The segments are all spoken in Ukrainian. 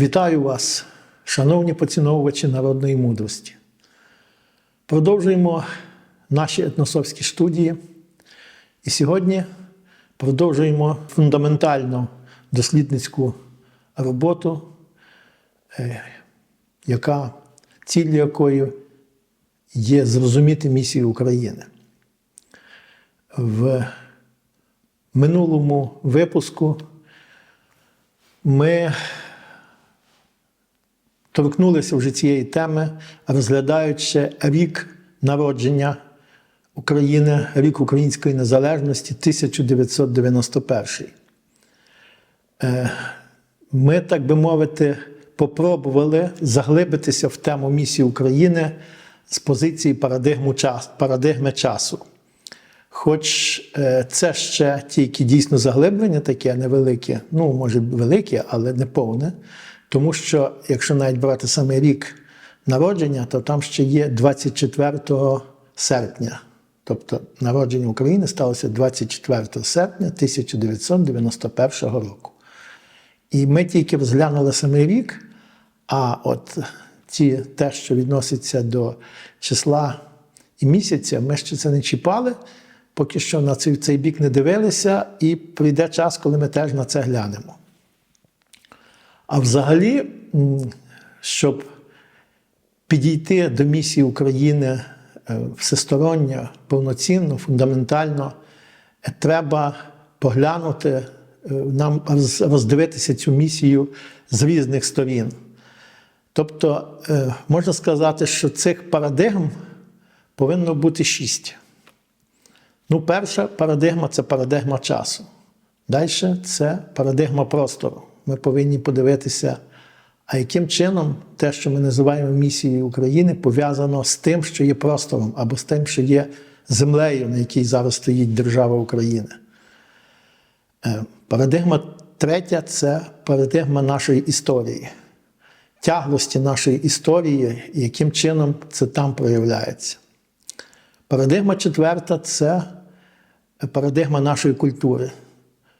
Вітаю вас, шановні поціновувачі народної мудрості. Продовжуємо наші етносовські студії. І сьогодні продовжуємо фундаментальну дослідницьку роботу, е, яка ціль якої є зрозуміти місію України. В минулому випуску ми торкнулися вже цієї теми, розглядаючи рік народження України, рік української незалежності 1991. Е, Ми, так би мовити, попробували заглибитися в тему місії України з позиції парадигми часу. Хоч е, це ще тільки дійсно заглиблення таке невелике, ну, може, велике, але не повне. Тому що, якщо навіть брати саме рік народження, то там ще є 24 серпня. Тобто народження України сталося 24 серпня 1991 року. І ми тільки розглянули самий рік, а от ті, те, що відноситься до числа і місяця, ми ще це не чіпали, поки що на цей, цей бік не дивилися, і прийде час, коли ми теж на це глянемо. А взагалі, щоб підійти до місії України е, всесторонньо, повноцінно, фундаментально, е, треба поглянути, е, нам роздивитися цю місію з різних сторін. Тобто, можна сказати, що цих парадигм повинно бути шість. Ну, перша парадигма це парадигма часу. Далі це парадигма простору. Ми повинні подивитися, а яким чином те, що ми називаємо місією України, пов'язано з тим, що є простором, або з тим, що є землею, на якій зараз стоїть держава України. Е, Парадигма третя це парадигма нашої історії, тяглості нашої історії, і яким чином це там проявляється. Парадигма четверта це парадигма нашої культури.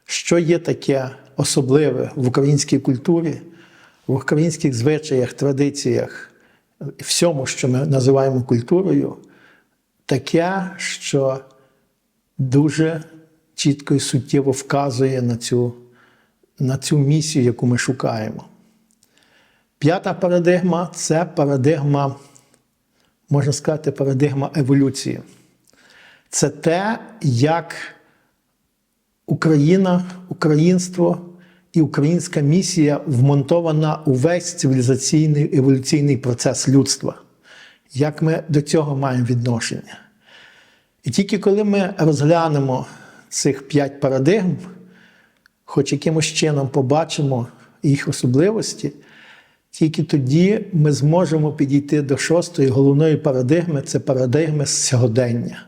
Що є таке особливе в українській культурі, в українських звичаях, традиціях, всьому, що ми називаємо культурою, таке, що дуже чітко і суттєво вказує на цю, на цю місію, яку ми шукаємо. П'ята парадигма це парадигма, можна сказати, парадигма еволюції. Це те, як Україна, українство і українська місія вмонтована у весь цивілізаційний еволюційний процес людства. Як ми до цього маємо відношення? І тільки коли ми розглянемо цих п'ять парадигм, хоч якимось чином побачимо їх особливості, тільки тоді ми зможемо підійти до шостої головної парадигми це парадигми сьогодення.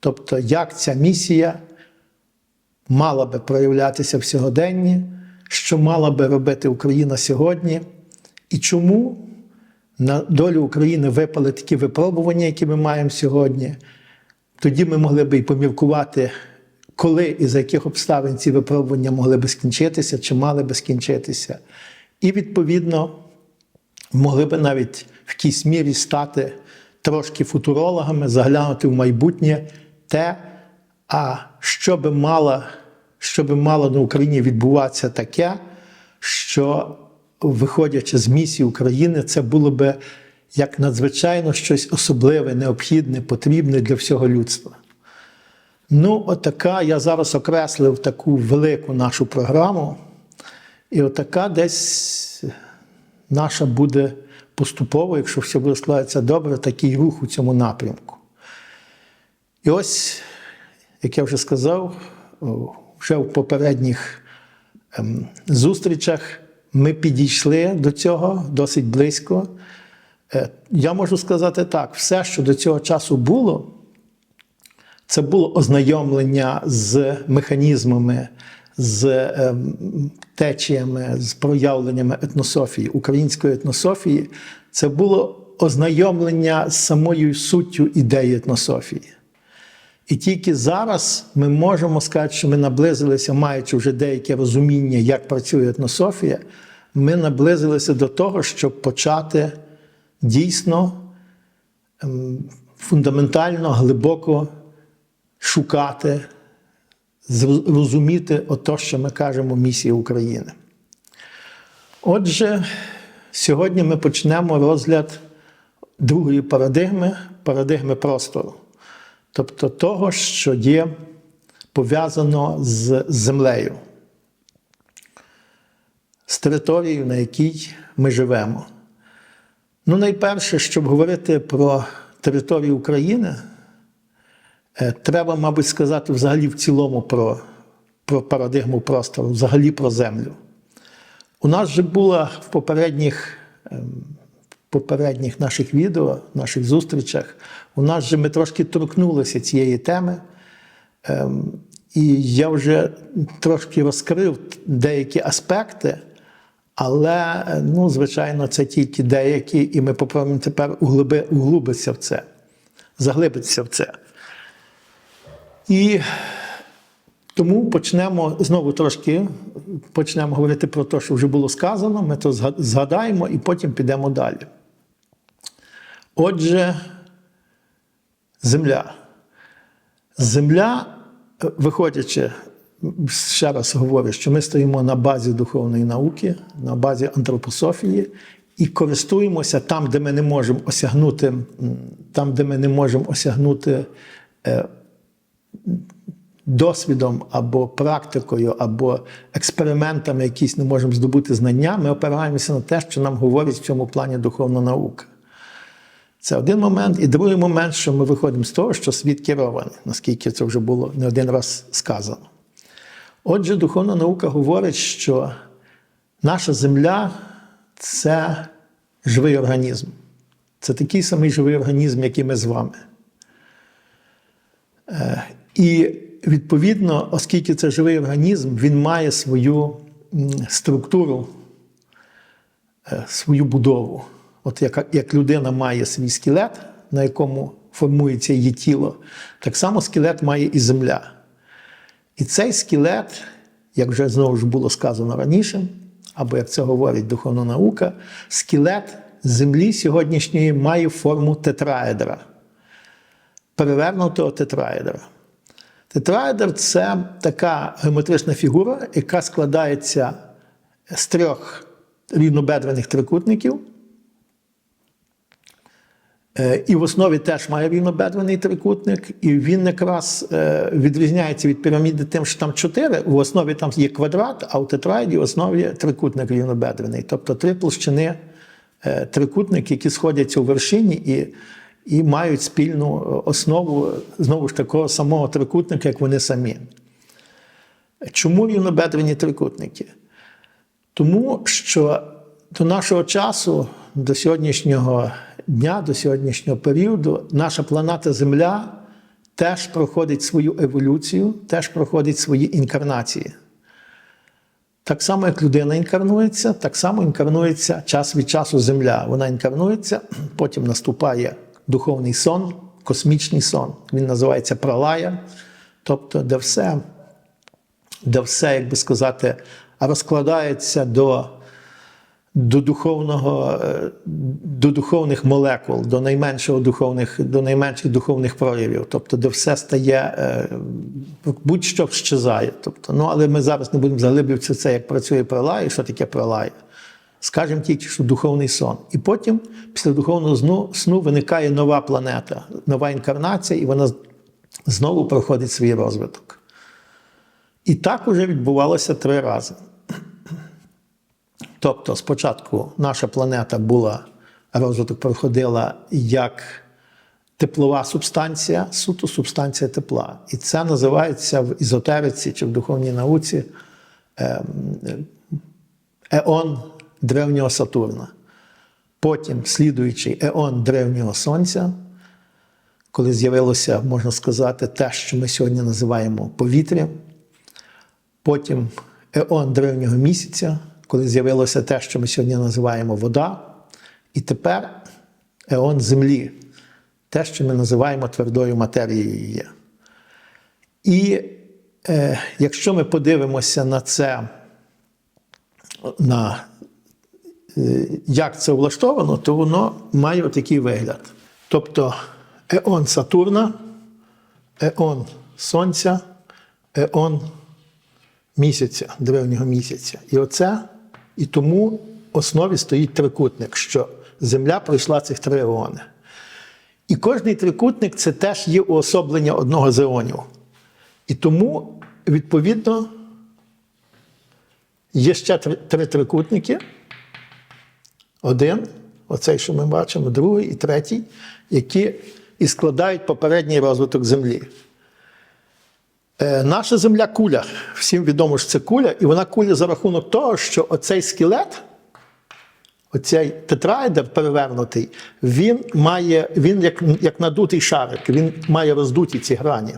Тобто, як ця місія мала би проявлятися в сьогоденні, що мала би робити Україна сьогодні, і чому на долю України випали такі випробування, які ми маємо сьогодні. Тоді ми могли би і поміркувати, коли і за яких обставин ці випробування могли би скінчитися, чи мали би скінчитися. І відповідно могли би навіть в якійсь мірі стати трошки футурологами, заглянути в майбутнє те, а що би мало, що би мало на Україні відбуватися таке, що, виходячи з місії України, це було би як надзвичайно щось особливе, необхідне, потрібне для всього людства. Ну, отака, я зараз окреслив таку велику нашу програму, і отака десь наша буде поступово, якщо все буде складатися добре, такий рух у цьому напрямку. І ось, як я вже сказав, вже в попередніх ем, зустрічах ми підійшли до цього досить близько. Е, Я можу сказати так: все, що до цього часу було, це було ознайомлення з механізмами, з ем, течіями, з проявленнями етнософії, української етнософії. Це було ознайомлення з самою суттю ідеї етнософії. І тільки зараз ми можемо сказати, що ми наблизилися, маючи вже деяке розуміння, як працює етнософія, ми наблизилися до того, щоб почати дійсно ем, фундаментально, глибоко шукати, зрозуміти ото, що ми кажемо місія України. Отже, сьогодні ми почнемо розгляд другої парадигми парадигми простору, тобто того, що є пов'язано з землею, з територією, на якій ми живемо. Ну, найперше, щоб говорити про територію України, е, треба, мабуть, сказати взагалі в цілому про, про парадигму простору, взагалі про землю. У нас вже була в попередніх, ем, попередніх наших відео, наших зустрічах, у нас вже ми трошки торкнулися цієї теми. Ем, І я вже трошки розкрив деякі аспекти, але, ну, звичайно, це тільки деякі, і ми попробуємо тепер углиби, углубитися в це, заглибитися в це. І тому почнемо знову трошки почнемо говорити про те, що вже було сказано. Ми то згадаємо і потім підемо далі. Отже, земля. Земля, е, виходячи, ще раз говорю, що ми стоїмо на базі духовної науки, на базі антропософії і користуємося там, де ми не можемо осягнути, там, де ми не можемо осягнути е, досвідом або практикою, або експериментами, якісь не можемо здобути знання, ми опираємося на те, що нам говорить в цьому плані духовна наука. Це один момент. І другий момент, що ми виходимо з того, що світ керований, наскільки це вже було не один раз сказано. Отже, духовна наука говорить, що наша земля це живий організм. Це такий самий живий організм, як і ми з вами. Е, І відповідно, оскільки це живий організм, він має свою структуру, е, свою будову. От як, як людина має свій скелет, на якому формується її тіло, так само скелет має і земля. І цей скелет, як вже знову ж було сказано раніше, або як це говорить духовна наука, скелет землі сьогоднішньої має форму тетраедра, перевернутого тетраедра. Тетраедр це така геометрична фігура, яка складається з трьох рівнобедрених трикутників. Е, І в основі теж має рівнобедрений трикутник, і він якраз е, відрізняється від піраміди тим, що там чотири. В основі там є квадрат, а у тетраїді в основі трикутник рівнобедрений. Тобто три площини е, трикутник, які сходяться у вершині і, і мають спільну основу знову ж такого самого трикутника, як вони самі. Чому рівнобедрені трикутники? Тому що до нашого часу, до сьогоднішнього дня, до сьогоднішнього періоду, наша планета Земля теж проходить свою еволюцію, теж проходить свої інкарнації. Так само, як людина інкарнується, так само інкарнується час від часу Земля. Вона інкарнується, потім наступає духовний сон, космічний сон. Він називається пралая, тобто, де все де все, як би сказати, розкладається до, до, духовного, е, до духовних молекул, до найменшого духовних, до найменших духовних проявів. Тобто, де все стає, е, будь-що щезає. Тобто, ну, але ми зараз не будемо заглиблюватися в це, як працює пролая, і що таке пролая. Скажемо тільки, що духовний сон. І потім, після духовного сну, сну виникає нова планета, нова інкарнація, і вона знову проходить свій розвиток. І так уже відбувалося три рази. Тобто, спочатку наша планета була, розвиток проходила як теплова субстанція, суто субстанція тепла. І це називається в ізотериці чи в духовній науці ем, еон древнього Сатурна. Потім слідуючий еон древнього Сонця, коли з'явилося, можна сказати, те, що ми сьогодні називаємо повітрям. Потім еон древнього місяця, коли з'явилося те, що ми сьогодні називаємо вода. І тепер еон землі, те, що ми називаємо твердою матерією є. І е, якщо ми подивимося на це, на е, як це влаштовано, то воно має такий вигляд. Тобто еон Сатурна, еон Сонця, еон місяця, древнього місяця. І оце, і тому в основі стоїть трикутник, що Земля пройшла цих три еони. І кожний трикутник це теж є уособлення одного з еонів. І тому, відповідно, є ще три, три трикутники. Один, оцей, що ми бачимо, другий і третій, які і складають попередній розвиток Землі. Е, наша земля куля. Всім відомо, що це куля, і вона куля за рахунок того, що оцей скелет, оцей тетраедр перевернутий, він має, він як, як надутий шарик, він має роздуті ці грані.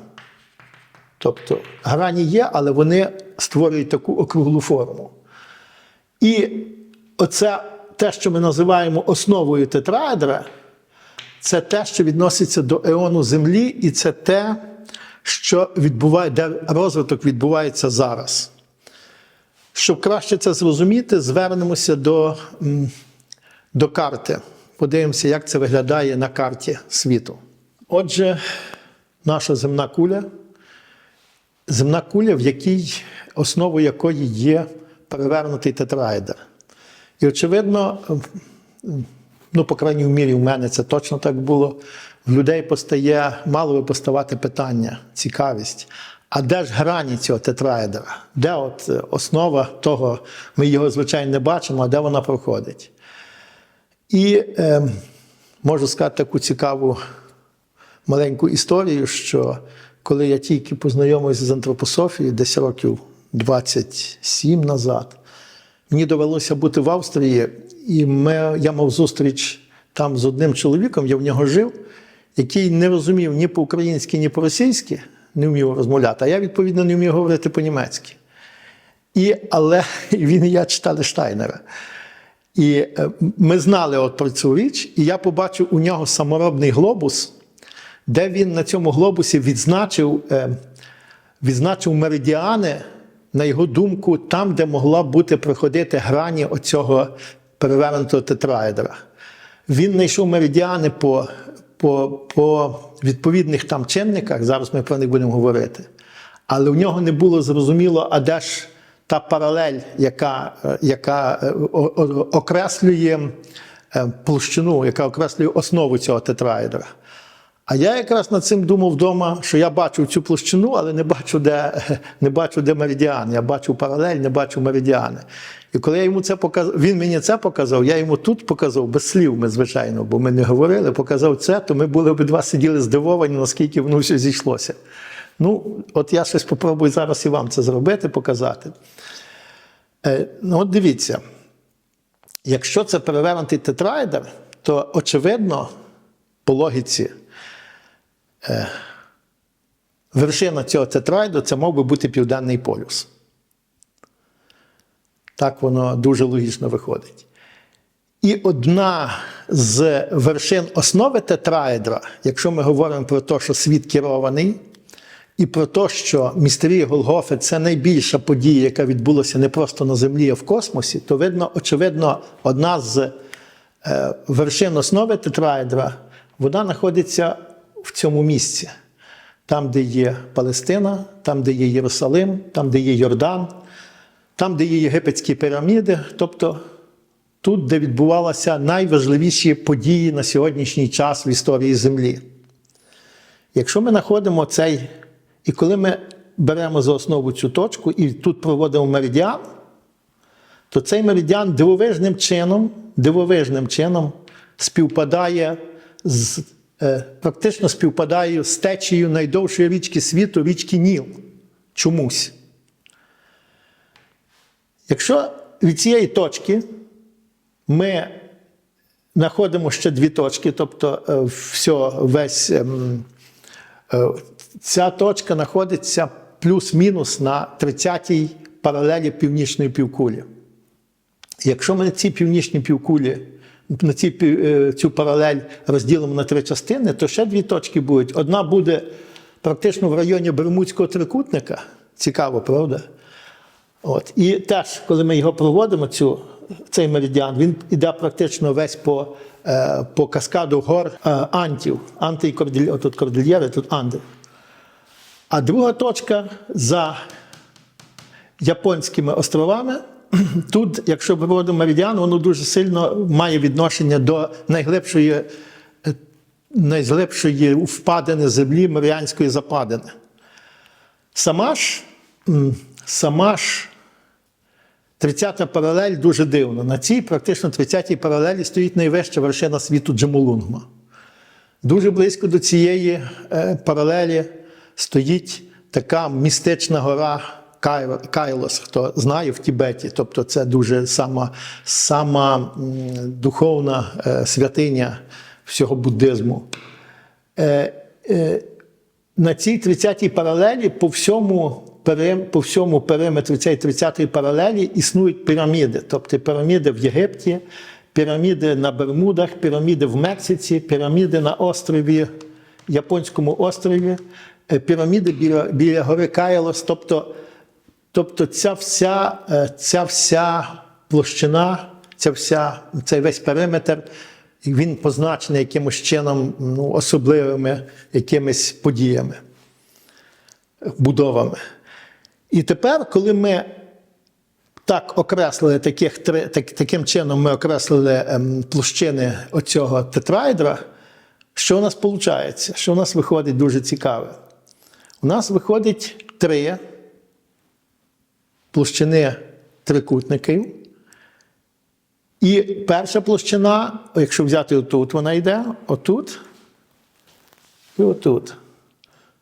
Тобто грані є, але вони створюють таку округлу форму. І оце те, що ми називаємо основою тетраедра, це те, що відноситься до еону Землі, і це те, що відбуває, де розвиток відбувається зараз. Щоб краще це зрозуміти, звернемося до, до карти. Подивимося, як це виглядає на карті світу. Отже, наша земна куля земна куля, в якій основою якої є перевернутий тетраедр. І, очевидно, ну, по крайній мірі, в мене це точно так було. В людей постає, мало би поставати питання, цікавість. А де ж грані цього тетраедра? Де от е, основа того, ми його, звичайно, не бачимо, а де вона проходить? І е, можу сказати таку цікаву маленьку історію, що коли я тільки познайомився з антропософією, десь років 27 назад, мені довелося бути в Австрії, і ми, я мав зустріч там з одним чоловіком, я в нього жив, який не розумів ні по-українськи, ні по-російськи, не вмів розмовляти, а я, відповідно, не вмів говорити по-німецьки. І, але він і я читали Штайнера. І е, ми знали от про цю річ, і я побачив у нього саморобний глобус, де він на цьому глобусі відзначив, е, відзначив меридіани, на його думку, там, де могла бути проходити грані оцього перевернутого тетраедра. Він знайшов меридіани по, по, по відповідних там чинниках, зараз ми про них будемо говорити. Але в нього не було зрозуміло, а де ж та паралель, яка, е, яка е, окреслює е, площину, яка окреслює основу цього тетраедра. А я якраз над цим думав вдома, що я бачу цю площину, але не бачу, де, не бачу, де меридіан. Я бачу паралель, не бачу меридіани. І коли я йому це показав, він мені це показав, я йому тут показав, без слів ми, звичайно, бо ми не говорили, показав це, то ми були обидва сиділи здивовані, наскільки воно все зійшлося. Ну, от я щось попробую зараз і вам це зробити, показати. Е, ну, от дивіться, якщо це перевернутий тетраедр, то очевидно, по логіці, вершина цього тетраедру це мав би бути Південний полюс. Так воно дуже логічно виходить. І одна з вершин основи тетраедра, якщо ми говоримо про те, що світ керований, і про те, що містерія Голгофи це найбільша подія, яка відбулася не просто на землі, а в космосі, то видно, очевидно, одна з е, вершин основи тетраедра, вона знаходиться в цьому місці. Там, де є Палестина, там, де є Єрусалим, там, де є Йордан, там, де є єгипетські піраміди, тобто тут, де відбувалися найважливіші події на сьогоднішній час в історії Землі. Якщо ми знаходимо цей, і коли ми беремо за основу цю точку і тут проводимо меридіан, то цей меридіан дивовижним чином, дивовижним чином співпадає з, практично співпадає з течією найдовшої річки світу, річки Ніл. Чомусь. Якщо від цієї точки ми знаходимо ще дві точки, тобто е, все, весь, ем, е, ця точка знаходиться плюс-мінус на 30-й паралелі північної півкулі. Якщо ми на цій північній півкулі, на ці, е, цю паралель розділимо на три частини, то ще дві точки будуть. Одна буде практично в районі Бермудського трикутника. Цікаво, правда? От. І теж, коли ми його проводимо, цю цей меридіан, він йде практично весь по, е, по каскаду гор е, Антів. Анти і Кордильєри, тут Кордильєри, тут Анди. А друга точка за японськими островами. Тут, якщо виводимо меридіан, воно дуже сильно має відношення до найглибшої, е, найглибшої впадини землі Маріанської западини. Сама ж, сама ж 30-та паралель дуже дивна. На цій практично 30-й паралелі стоїть найвища вершина світу Джамулунгма. Дуже близько до цієї е, паралелі стоїть така містична гора Кайлос, хто знає в Тібеті. Тобто це дуже сама, сама духовна е, святиня всього буддизму. Е, е, на цій 30-й паралелі по всьому, по всьому периметру цієї 30-ї паралелі існують піраміди. Тобто піраміди в Єгипті, піраміди на Бермудах, піраміди в Мексиці, піраміди на острові, Японському острові, піраміди біля, біля гори Кайлос. Тобто, тобто ця вся, е, ця вся площина, ця вся, цей весь периметр, він позначений якимось чином ну, особливими якимись подіями, будовами. І тепер, коли ми так окреслили таких так, таким чином ми окреслили ем, площини оцього тетраедра, що у нас виходить? Що у нас виходить дуже цікаве? У нас виходить три площини трикутників. І перша площина, якщо взяти отут, вона йде, отут і отут.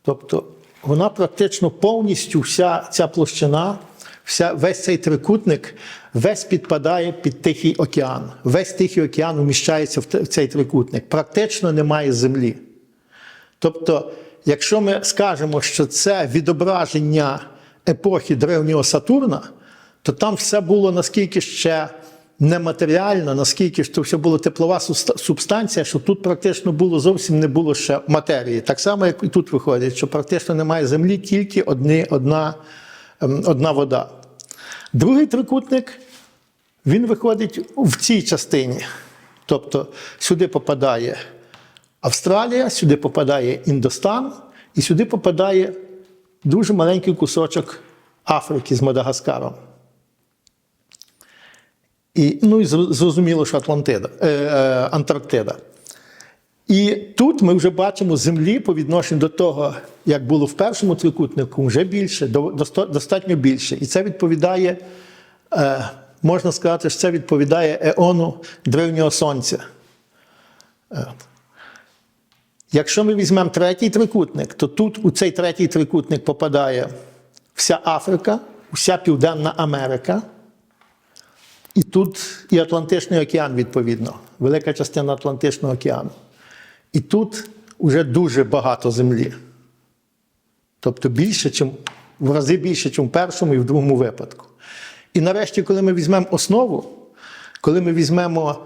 Тобто вона практично повністю вся ця площина, вся, весь цей трикутник, весь підпадає під Тихий океан. Весь Тихий океан уміщається в цей трикутник. Практично немає землі. Тобто, якщо ми скажемо, що це відображення епохи древнього Сатурна, то там все було наскільки ще нематеріально, наскільки ж то все було теплова субстанція, що тут практично було зовсім не було ще матерії. Так само, як і тут виходить, що практично немає землі, тільки одні, одна, ем, одна вода. Другий трикутник він виходить в цій частині. Тобто сюди попадає Австралія, сюди попадає Індостан, і сюди попадає дуже маленький кусочок Африки з Мадагаскаром. І, ну і зрозуміло, що Атлантида, е, е, Антарктида. І тут ми вже бачимо землі по відношенню до того, як було в першому трикутнику, вже більше, достатньо більше. І це відповідає, е, можна сказати, що це відповідає еону древнього сонця. Якщо ми візьмемо третій трикутник, то тут у цей третій трикутник попадає вся Африка, вся Південна Америка, і тут і Атлантичний океан, відповідно, велика частина Атлантичного океану. І тут вже дуже багато землі. Тобто більше, чим, в рази більше, ніж в першому і в другому випадку. І нарешті, коли ми візьмемо основу, коли ми візьмемо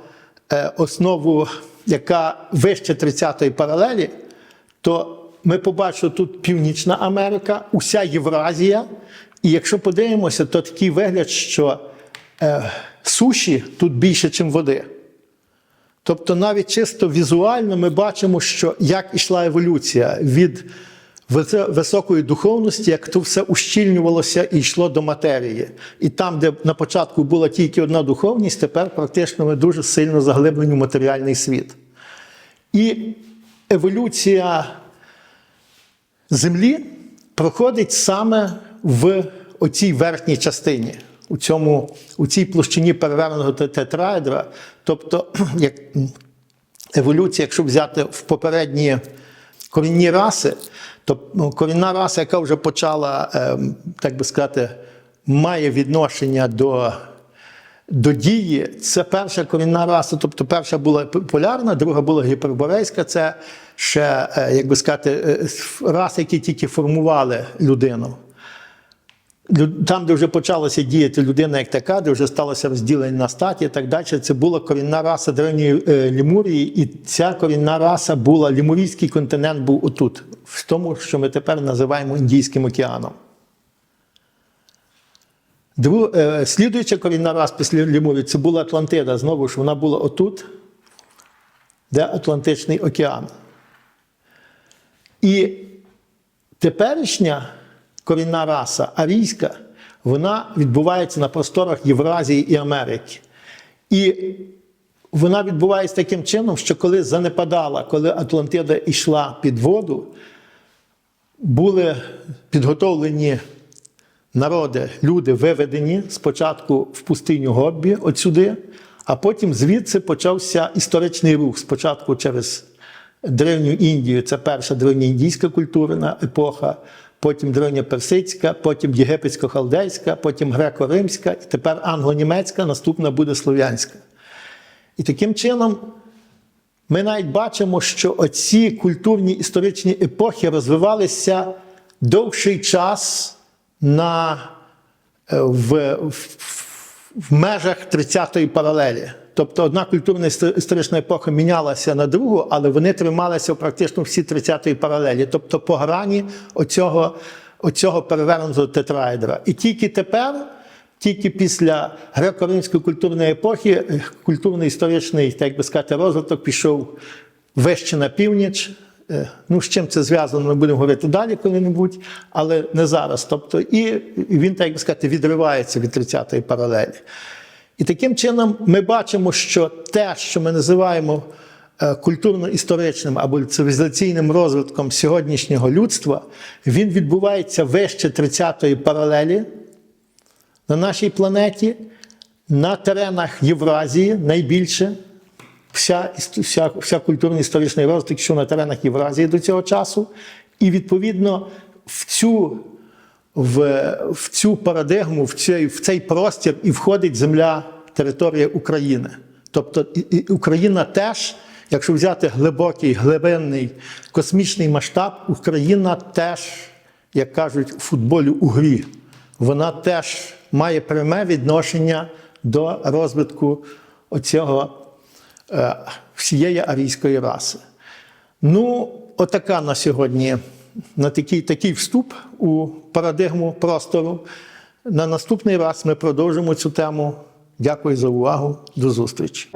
е, основу, яка вище 30-ї паралелі, то ми побачимо тут Північна Америка, уся Євразія. І якщо подивимося, то такий вигляд, що е, суші тут більше, ніж води. Тобто, навіть чисто візуально ми бачимо, що як ішла еволюція від високої духовності, як то все ущільнювалося і йшло до матерії. І там, де на початку була тільки одна духовність, тепер практично ми дуже сильно заглиблені в матеріальний світ. І еволюція Землі проходить саме в оцій верхній частині, у, цьому, у цій площині переверненого тетраедра. Тобто, як еволюція, якщо взяти в попередні корінні раси, то ну, корінна раса, яка вже почала, ем, так би сказати, має відношення до до дії це перша корінна раса, тобто перша була полярна, друга була гіперборейська. Це ще, е, як би сказати, е, раси, які тільки формували людину. Там, де вже почалася діяти людина як така, де вже сталося розділення на статі і так далі, це була корінна раса древньої е, Лімурії, і ця корінна раса була, Лімурійський континент був отут, в тому, що ми тепер називаємо Індійським океаном. Друг, е, слідуюча корінна раса після Лемурів це була Атлантида. Знову ж вона була отут, де Атлантичний океан. І теперішня корінна раса арійська, вона відбувається на просторах Євразії і Америки. І вона відбувається таким чином, що коли занепадала, коли Атлантида йшла під воду, були підготовлені народи, люди виведені спочатку в пустиню Гоббі, от сюди, а потім звідси почався історичний рух. Спочатку через Древню Індію, це перша древньоіндійська культурна епоха, потім древньоперсидська, потім єгипетсько-халдейська, потім греко-римська, і тепер англо-німецька, наступна буде слов'янська. І таким чином ми навіть бачимо, що оці культурні історичні епохи розвивалися довший час на, е, в, в, в межах 30-ї паралелі. Тобто одна культурна історична епоха мінялася на другу, але вони трималися практично всі 30-ї паралелі, тобто по грані оцього, оцього перевернутого тетраедра. І тільки тепер, тільки після греко-римської культурної епохи, культурний історичний, так би сказати, розвиток пішов вище на північ. Е, Ну, з чим це зв'язано, ми будемо говорити далі коли-небудь, але не зараз. Тобто, і він, так би сказати, відривається від 30-ї паралелі. І таким чином ми бачимо, що те, що ми називаємо е, культурно-історичним або цивілізаційним розвитком сьогоднішнього людства, він відбувається вище 30-ї паралелі на нашій планеті, на теренах Євразії найбільше. Вся, вся, вся культурно-історичний розвиток, що на теренах Євразії до цього часу. І відповідно в цю, в, в цю парадигму, в цей, в цей простір і входить земля, територія України. Тобто і, і Україна теж, якщо взяти глибокий, глибинний космічний масштаб, Україна теж, як кажуть, у футболі у грі. Вона теж має пряме відношення до розвитку оцього е, всієї арійської раси. Ну, отака на сьогодні, на такий, такий вступ у парадигму простору. На наступний раз ми продовжимо цю тему. Дякую за увагу. До зустрічі.